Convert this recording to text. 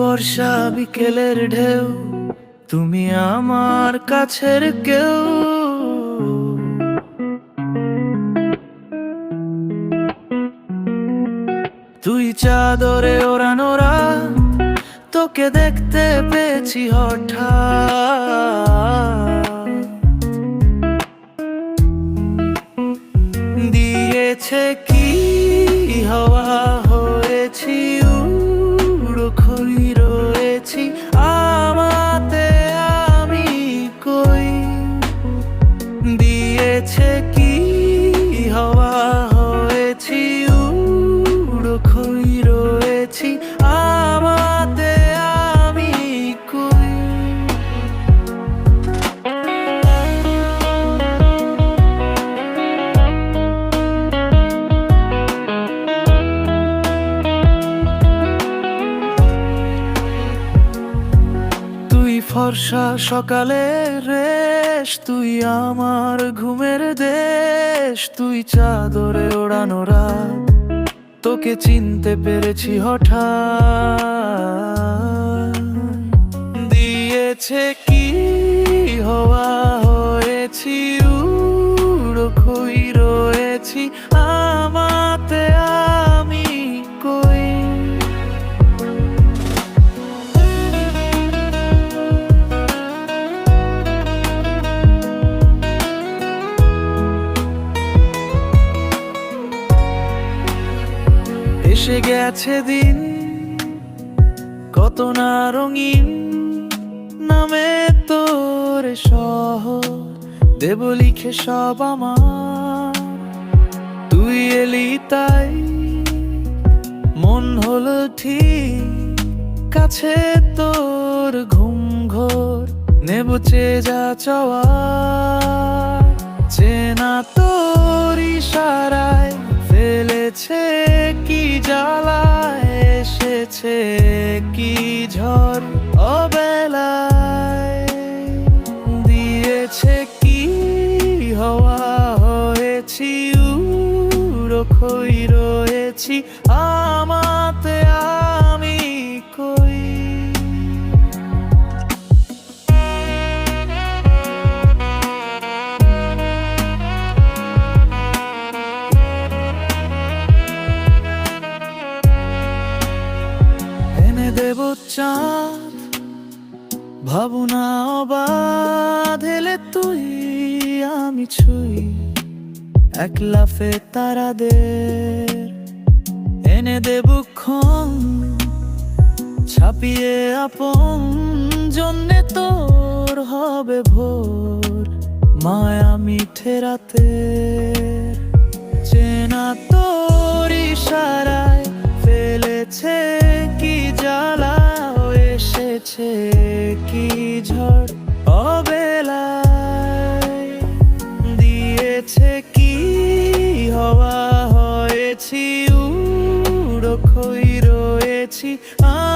বর্ষা বিকেলের ঢেউ, তুমি আমার কাছের কেউ। তুই চাদরে ওড়ানো রাত, তোকে দেখতে পেয়েছি হঠাৎ। দিয়েছে কি হওয়া? ফর্সা সকালে রেশ, তুই আমার ঘুমের দেশ, তুই চাদরে ওড়ানো রাত। তোকে চিনতে পেরেছি হঠাৎ। দিয়েছে কি হওয়া হয়েছি উড়ো খই রয়েছি এসে গেছে দিন। কত না রঙিন নামে তোর সহ দেব লিখে সব আমার। তুই এলি তাই। মন হলো ঠিক। কাছে তোর ঘুম ঘোর। নেব চেয়ে যা চাওয়া চেনা তোর ইশারায়। ফেলেছে, কি জ্বালা এসেছে, কি ঝড় অবেলায়? দিয়েছে কি হওয়া হয়েছি উড়ো খই রয়েছি আমাতে দেব চাঁদ ভাবনা অবাধ তুই, আমি ছুই। এক লাফে তারাদের, এনে দেব ক্ষণ। ছাপিয়ে আপন জন্যে তোর হবে ভোর। মায়া মিঠে রাতে চেনা তোর ইশারায় see. Oh.